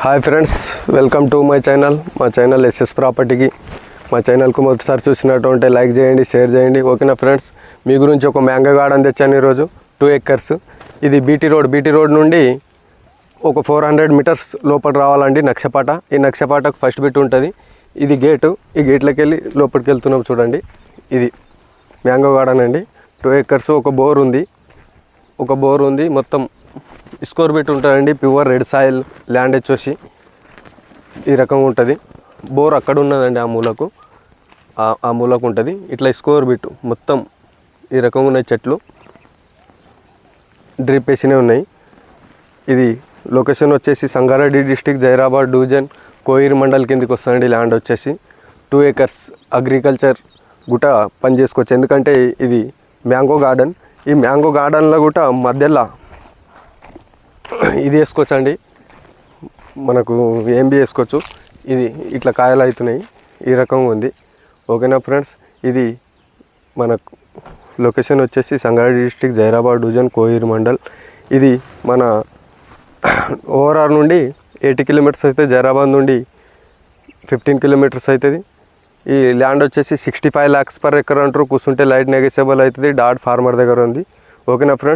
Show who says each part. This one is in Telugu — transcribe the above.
Speaker 1: Hi friends welcome to my channel. మా ఛానల్ ఎస్ఎస్ ప్రాపర్టీకి. మా ఛానల్కు మొదటిసారి చూసినట్టుంటే లైక్ చేయండి షేర్ చేయండి. ఓకేనా ఫ్రెండ్స్? మీ గురించి ఒక మ్యాంగో గార్డెన్ తెచ్చాను ఈరోజు టూ ఎక్కర్స్ ఇది బీటీ రోడ్. బీటీ రోడ్ నుండి ఒక ఫోర్ హండ్రెడ్ మీటర్స్ లోపల రావాలండి నక్షపాట. ఈ నక్షపాటకు ఫస్ట్ బిట్ ఉంటుంది. ఇది గేటు. ఈ గేట్లోకి వెళ్ళి లోపలికి వెళ్తున్నాం చూడండి. ఇది మ్యాంగో గార్డెన్ అండి. టూ ఎక్కర్స్ ఒక బోర్ ఉంది. ఒక బోర్ ఉంది. మొత్తం స్కోర్ బిట్ ఉంటుందండి ప్యూర్ రెడ్ సాయిల్ ల్యాండ్ వచ్చేసి ఈ రకంగా ఉంటుంది. బోర్ అక్కడ ఉన్నదండి ఆ మూలకు. ఆ- మూలకు ఉంటుంది. ఇట్లా స్కోర్ బిట్ మొత్తం ఈ రకంగా ఉన్నాయి చెట్లు డ్రిప్ వేసినవి ఉన్నాయి. ఇది లొకేషన్ వచ్చేసి సంగారెడ్డి డిస్టిక్ జైరాబాద్ డూజన్ కోయిర్ మండల్ కిందకి వస్తుందండి ల్యాండ్ వచ్చేసి. టూ ఏకర్స్ అగ్రికల్చర్ గుట పని చేసుకోవచ్చు ఎందుకంటే ఇది మ్యాంగో గార్డెన్. ఈ మ్యాంగో గార్డెన్లో కూడా మధ్యలో ఇది వేసుకోవచ్చు అండి మనకు ఏం బి వేసుకోవచ్చు. ఇది ఇట్లా కాయలు అవుతున్నాయి. ఈ రకంగా ఉంది. ఓకేనా ఫ్రెండ్స్? ఇది మనకు లొకేషన్ వచ్చేసి సంగారెడ్డి డిస్టిక్ జైరాబాద్ డివిజన్ కోయిర్ మండల్. ఇది మన ఓవరాల్ నుండి ఎయిటీ కిలోమీటర్స్ అయితే జైరాబాద్ నుండి ఫిఫ్టీన్ కిలోమీటర్స్ అవుతుంది. ఈ ల్యాండ్ వచ్చేసి sixty five lakhs per acre అంటారు కూర్చుంటే లైట్ నెగోషియబుల్ అవుతుంది. డాట్ ఫార్మర్ దగ్గర ఉంది. ఓకేనా ఫ్రెండ్స్?